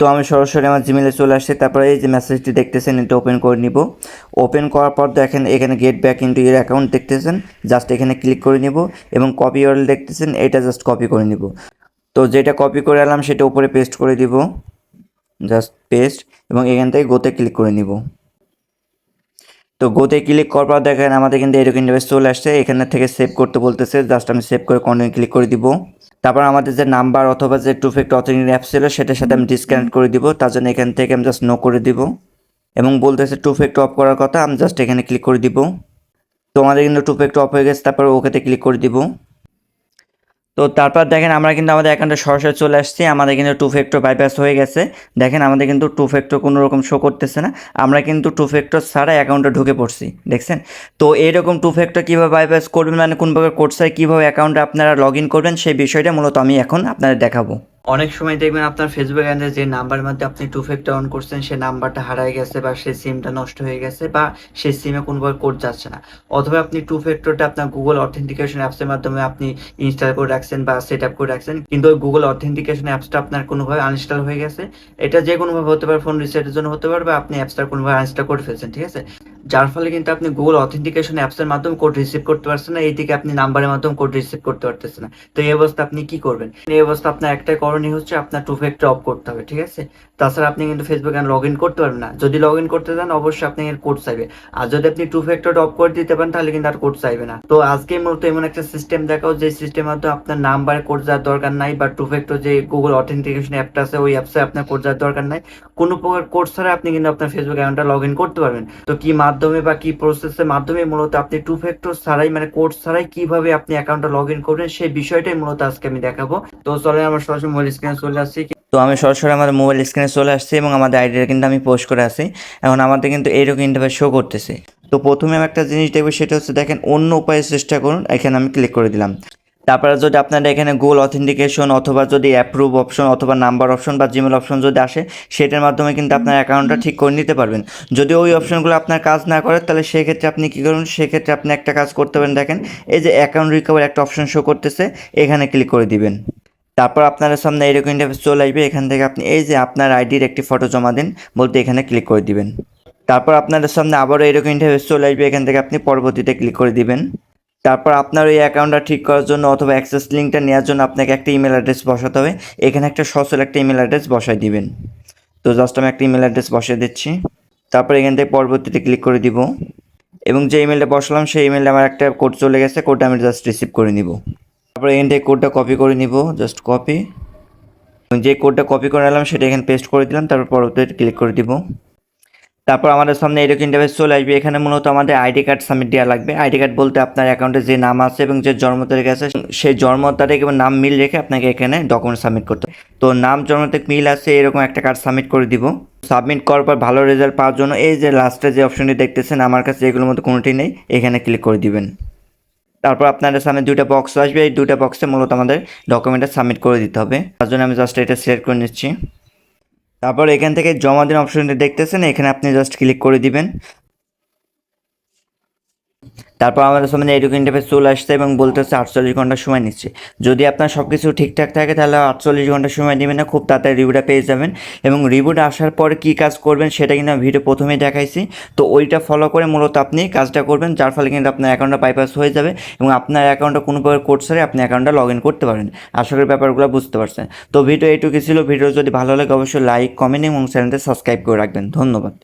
তো আমি সরাসরি আমার জিমেলে চলে আসছি। তারপরে এই যে মেসেজটি দেখতেছেন, এটা ওপেন করে নিব। ওপেন করার পর দেখেন, এখানে get back into your account দেখতেছেন। জাস্ট এখানে ক্লিক করে নিব এবং কপি ওয়ার্ড দেখতেছেন, এটা জাস্ট কপি করে নিব। তো যেটা কপি করে এলাম, সেটা উপরে পেস্ট করে দিব। জাস্ট পেস্ট এবং এখান থেকে গোতে ক্লিক করে নিব। তো গোতে ক্লিক করার পর দেখেন, আমাদের কিন্তু এরকম ইন্টারভেস চলে আসছে। এখানে থেকে সেভ করতে বলতেছে। জাস্ট আমি সেভ করে কন্টিনিউ ক্লিক করে দিব। তারপর আমাদের যে নাম্বার অথবা যে টু ফেক্ট অথেন্টিক অ্যাপ ছিল সেটার সাথে আমি ডিসকানেক্ট করে দিব। তার জন্য এখান থেকে আমি জাস্ট নো করে দিব। এবং বলতেছে টু ফেক্ট অফ করার কথা আমি জাস্ট এখানে ক্লিক করে দিব। তো আমাদের কিন্তু টু ফেক্ট অফ হয়ে গেছে তারপর ওকেতে ক্লিক করে দিব। তো তারপর দেখেন আমরা কিন্তু আমাদের অ্যাকাউন্টে সরাসরি চলে আসছি। আমাদের কিন্তু টু ফ্যাক্টর বাইপাস হয়ে গেছে। দেখেন আমাদের কিন্তু টু ফ্যাক্টর কোনো রকম শো করতেছে না। আমরা কিন্তু টু ফ্যাক্টর ছাড়া অ্যাকাউন্টে ঢুকে পড়ছি, দেখছেন? তো এরকম টু ফ্যাক্টর কীভাবে বাইপাস করবেন মানে কোন প্রকার কোর্সায় কীভাবে অ্যাকাউন্টে আপনারা লগ ইন করবেন, সেই বিষয়টা মূলত আমি এখন আপনাদের দেখাবো। অনেক সময় দেখবেন আপনার ফেসবুক অ্যাকাউন্টে যে নাম্বারের মধ্যে আপনি টু ফ্যাক্টর অন করছেন সেই নাম্বারটা হারায় গেছে বা সেই সিমটা নষ্ট হয়ে গেছে বা সেই সিমে কোনোভাবে কোড যাচ্ছে না। অথবা আপনি টু ফ্যাক্টরটা আপনার গুগল অথেন্টিকেশন অ্যাপসের মাধ্যমে আপনি ইনস্টল করে রাখছেন বা সেট আপ করে রাখছেন, কিন্তু ওই গুগল অথেন্টিকেশন অ্যাপসটা আপনার কোনোভাবে আনইনস্টল হয়ে গেছে। এটা যে কোনোভাবে হতে পারে ফোন রিসেটের জন্য হতে পারে বা আপনি অ্যাপসটা কোনোভাবে আনইনস্টল করে ফেলছেন, ঠিক আছে? যার ফলে কিন্তু আপনি গুগল অথেন্টিকেশন অ্যাপসের মাধ্যমে কোড রিসিভ করতে পারছেন না, এইদিকে আপনি নাম্বারের মাধ্যমে কোড রিসিভ করতে পারতেছেন না। তো এই অবস্থা আপনি কি করবেন? এই অবস্থা আপনার একটাই করণীয় হচ্ছে আপনার টু ফ্যাক্টর অফ করতে হবে, ঠিক আছে? তাছাড়া আপনি কিন্তু ফেসবুক অ্যান্ড লগ ইন করতে পারবেন না। যদি লগ ইন করতে চান, অবশ্যই আপনি এর কোড চাইবে। আর যদি আপনি টু ফ্যাক্টর অফ করে দিতে পারেন, তাহলে কিন্তু আর কোড চাইবে না। তো আজকে মূলত এমন একটা সিস্টেম দেখাও যে সিস্টেমের মাধ্যমে আপনার নাম্বারে কোড যাওয়ার দরকার নাই, বা টু ফ্যাক্টর যে গুগল অথেন্টিকেশন অ্যাপটা আছে, ওই অ্যাপসে আপনার কোড যাওয়ার দরকার নাই। কোনো প্রকার কোড ছাড়া আপনি কিন্তু আপনার ফেসবুক অ্যাকাউন্টটা লগ ইন করতে পারবেন। তো কি মাধ্যমে বা কি প্রসেসের মাধ্যমে মূলত আপনি টু ফ্যাক্টর ছাড়াই মানে কোড ছাড়াই কীভাবে আপনি অ্যাকাউন্টটা লগ ইন করবেন, সেই বিষয়টাই মূলত আজকে আমি দেখাবো। তো চলে আমার সরাসরি মোবাইল স্ক্রিনে চলে আসছি তো আমি সরাসরি আমাদের মোবাইল স্ক্রিনে চলে আসছি এবং আমাদের আইডিটা কিন্তু আমি পোস্ট করে আসি এখন আমাদের কিন্তু এইরকম ইন্টারভাইস শো করতেছে। তো প্রথমে আমি একটা জিনিস দেখব, সেটা হচ্ছে দেখেন, অন্য উপায়ে চেষ্টা করুন। এখানে আমি ক্লিক করে দিলাম। তারপরে যদি আপনারা এখানে গুগল অথেন্টিকেশন অথবা যদি অ্যাপ্রুভ অপশন অথবা নাম্বার অপশন বা জিমেল অপশন যদি আসে সেটার মাধ্যমে কিন্তু আপনার অ্যাকাউন্টটা ঠিক করে নিতে পারবেন। যদি ওই অপশনগুলো আপনার কাজ না করে তাহলে সেক্ষেত্রে আপনি কী করুন সেক্ষেত্রে আপনি একটা কাজ করতে পারেন। দেখেন এই যে অ্যাকাউন্ট রিকভার একটা অপশন শো করতেছে এখানে ক্লিক করে দিবেন। তারপর আপনার সামনে এরকম ইন্টারফেস চলে আসবে এখান থেকে আপনি এই যে আপনার আইডির একটি ফটো জমা দিন বলতে এখানে ক্লিক করে দিবেন। তারপর আপনাদের সামনে আবারও এরকম ইন্টারফেস চলে আসবে এখান থেকে আপনি পরবর্তীতে ক্লিক করে দিবেন। তারপর আপনার ওই অ্যাকাউন্টটা ঠিক করার জন্য অথবা অ্যাক্সেস লিঙ্কটা নেওয়ার জন্য আপনাকে একটা ইমেল অ্যাড্রেস বসাতে হবে। এখানে একটা সচল একটা ইমেল অ্যাড্রেস বসাই দিবেন। তো জাস্ট আমি একটা ইমেল অ্যাড্রেস বসিয়ে দিচ্ছি। তারপর এখান থেকে পরবর্তীতে ক্লিক করে দিব। এবং যে ইমেলটা বসালাম, সেই ইমেলে আমার একটা কোড চলে গেছে। কোডটা আমি জাস্ট রিসিভ করে নিব। তারপর এখান থেকে কোডটা কপি করে নিব। জাস্ট কপি যে কোডটা কপি করে নিলাম, সেটা এখানে পেস্ট করে দিলাম। তারপর পরবর্তীতে ক্লিক করে দিব। তারপর আমাদের সামনে এরকম ইন্টারভেস চলে আসবে। এখানে মূলত আমাদের আইডি কার্ড সাবমিট দেওয়া লাগবে। আইডি কার্ড বলতে আপনার অ্যাকাউন্টে যে নাম আছে এবং যে জন্ম তারিখ আছে, সেই জন্ম তারিখ এবং নাম মিল রেখে আপনাকে এখানে ডকুমেন্ট সাবমিট করতে তো নাম, জন্ম তারিখ, মিল আছে, এরকম একটা কার্ড সাবমিট করে দিব। সাবমিট করার পর ভালো রেজাল্ট পাওয়ার জন্য এই যে লাস্টে যে অপশনটি দেখতেছেন, আমার কাছে এগুলোর মধ্যে কোনোটি নেই, এখানে ক্লিক করে দিবেন। তারপর আপনাদের সামনে দুইটা বক্স আসবে। এই দুইটা বক্সে মূলত আমাদের ডকুমেন্টটা সাবমিট করে দিতে হবে। তার জন্য আমি জাস্ট এটা সিলেক্ট করে নিচ্ছি। তারপর এখান থেকে জমা দিন অপশনটা দেখতেছেন এখানে আপনি জাস্ট ক্লিক করে দিবেন। তারপর আমাদের সামনে এরকম ইন্টারফেস চলে আসছে এবং বলতেছে আটচল্লিশ ঘণ্টা সময় নিচ্ছে। যদি আপনার সব কিছু ঠিকঠাক থাকে তাহলে আটচল্লিশ ঘণ্টা সময় নেবেন না, খুব তাড়াতাড়ি রিভিউটা পেয়ে যাবেন। এবং রিভিউটা আসার পর কী কাজ করবেন সেটা কিন্তু আমি ভিডিও প্রথমেই দেখাইছি। তো ওইটা ফলো করে মূলত আপনি কাজটা করবেন, যার ফলে কিন্তু আপনার অ্যাকাউন্টটা বাইপাস হয়ে যাবে এবং আপনার অ্যাকাউন্টটা কোনো প্রকার কোড ছাড়াই আপনি অ্যাকাউন্টটা লগ ইন করতে পারেন আশা করি ব্যাপারগুলো বুঝতে পারছেন। তো ভিডিও এইটুকু ছিল। ভিডিও যদি ভালো লাগে অবশ্যই লাইক কমেন্ট এবং চ্যানেলটা সাবস্ক্রাইব করে রাখবেন। ধন্যবাদ।